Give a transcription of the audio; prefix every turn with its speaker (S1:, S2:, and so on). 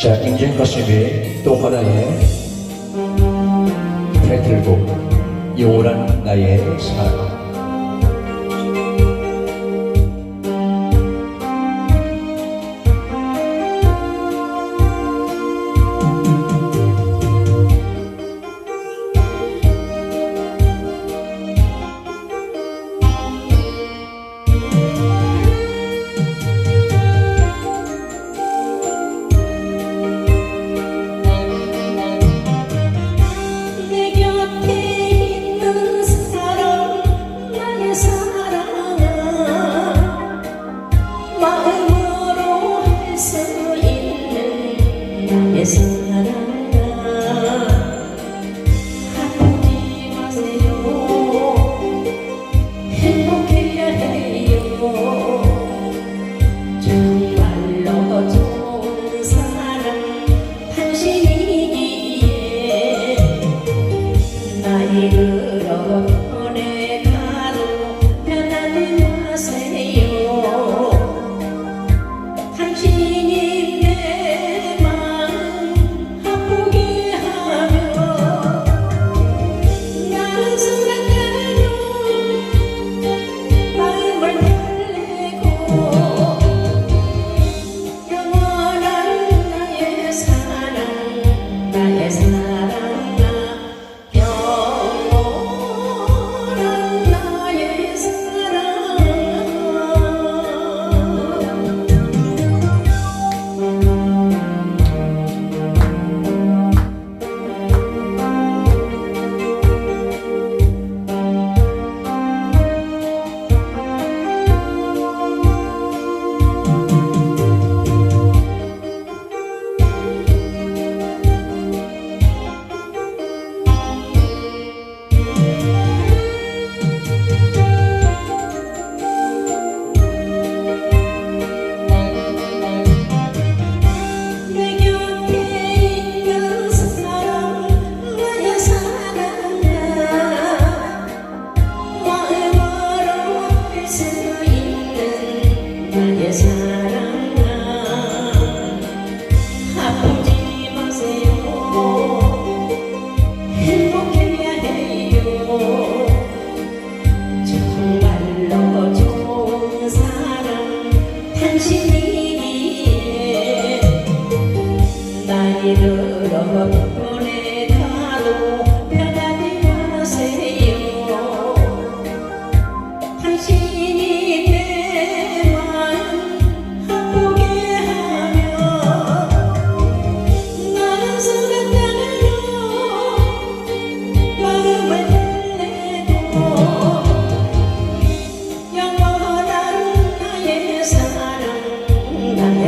S1: 자, 인생 가슴이 또 하나의 타이틀곡 영원한 나의 사랑.
S2: eres.